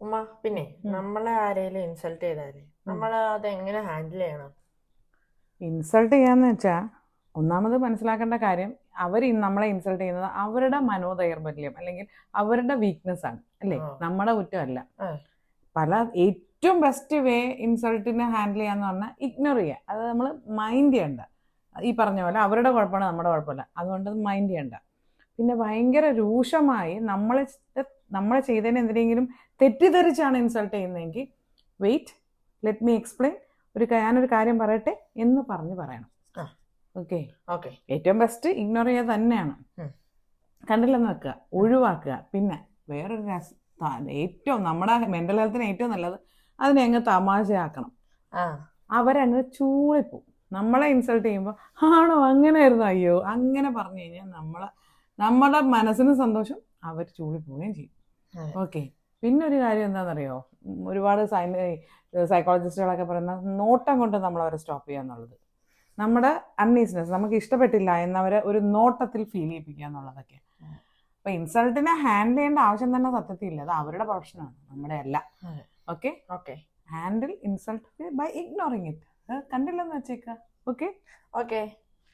ഉമ്മ പിന്നെ നമ്മളെ ആരെങ്കിലും ഇൻസൾട്ട് ചെയ്താൽ നമ്മൾ അത് എങ്ങനെ ഹാൻഡിൽ ചെയ്യണം? ഇൻസൾട്ട് ചെയ്യാന്ന് വെച്ചാ ഒന്നാമത് മനസ്സിലാക്കേണ്ട കാര്യം അവർ നമ്മളെ ഇൻസൾട്ട് ചെയ്യുന്നത് അവരുടെ മനോദൈർബല്യം അല്ലെങ്കിൽ അവരുടെ വീക്ക്നെസ് ആണ് അല്ലേ? നമ്മളെ നമ്മുടെ കുറ്റമല്ല പല ഏറ്റവും ബെസ്റ്റ് വേ ഇൻസൾട്ടിനെ ഹാൻഡിൽ ചെയ്യാന്ന് പറഞ്ഞാൽ ഇഗ്നോർ ചെയ്യുക. അത് നമ്മൾ മൈൻഡ് ചെയ്യണ്ട. ഈ പറഞ്ഞ പോലെ അവരുടെ കുഴപ്പമാണ് നമ്മുടെ കുഴപ്പമില്ല. അതുകൊണ്ട് മൈൻഡ് ചെയ്യണ്ട. പിന്നെ ഭയങ്കര രൂക്ഷമായി നമ്മളെ നമ്മളെ ചെയ്തതിന് എന്തിനെങ്കിലും തെറ്റിദ്ധരിച്ചാണ് ഇൻസൾട്ട് ചെയ്യുന്നതെങ്കിൽ വെയിറ്റ് ലെറ്റ് മീ എക്സ്പ്ലെയിൻ ഒരു ഞാനൊരു കാര്യം പറയട്ടെ എന്ന് പറഞ്ഞ് പറയണം. ഓക്കെ ഓക്കെ ഏറ്റവും ബെസ്റ്റ് ഇഗ്നോർ ചെയ്യുക തന്നെയാണ്. കണ്ടില്ലെന്ന് വെക്കുക ഒഴിവാക്കുക. പിന്നെ വേറൊരു ഏറ്റവും നമ്മുടെ മെന്റൽ ഹെൽത്തിന് ഏറ്റവും നല്ലത് അതിനെ അങ്ങ് തമാശയാക്കണം. അവരങ്ങ് ചൂളിപ്പോവും. നമ്മളെ ഇൻസൾട്ട് ചെയ്യുമ്പോൾ ആണോ? അങ്ങനെയായിരുന്നു. അയ്യോ. അങ്ങനെ പറഞ്ഞു കഴിഞ്ഞാൽ നമ്മളെ നമ്മുടെ മനസ്സിന് സന്തോഷം അവർ ചൂളിപ്പോവുകയും ചെയ്യും. അതെ. ഓക്കെ പിന്നെ ഒരു കാര്യം എന്താണെന്നറിയോ? ഒരുപാട് സൈക്കോളജിസ്റ്റുകളൊക്കെ പറയുന്ന നോട്ടം കൊണ്ട് നമ്മൾ അവരെ സ്റ്റോപ്പ് ചെയ്യുക എന്നുള്ളത്. നമ്മുടെ അൺഈസിനെസ് നമുക്ക് ഇഷ്ടപ്പെട്ടില്ല എന്നവരെ ഒരു നോട്ടത്തിൽ ഫീൽ ചെയ്യിപ്പിക്കുക എന്നുള്ളതൊക്കെ. അപ്പൊ ഇൻസൾട്ടിനെ ഹാൻഡിൽ ചെയ്യേണ്ട ആവശ്യം തന്നെ സത്യത്തിൽ ഇല്ല അത് അവരുടെ പ്രൊഫഷനാണ് നമ്മുടെ അല്ല. Okay okay handle insult by ignoring it കണ്ടില്ലെന്ന് വെച്ചേക്ക. Okay okay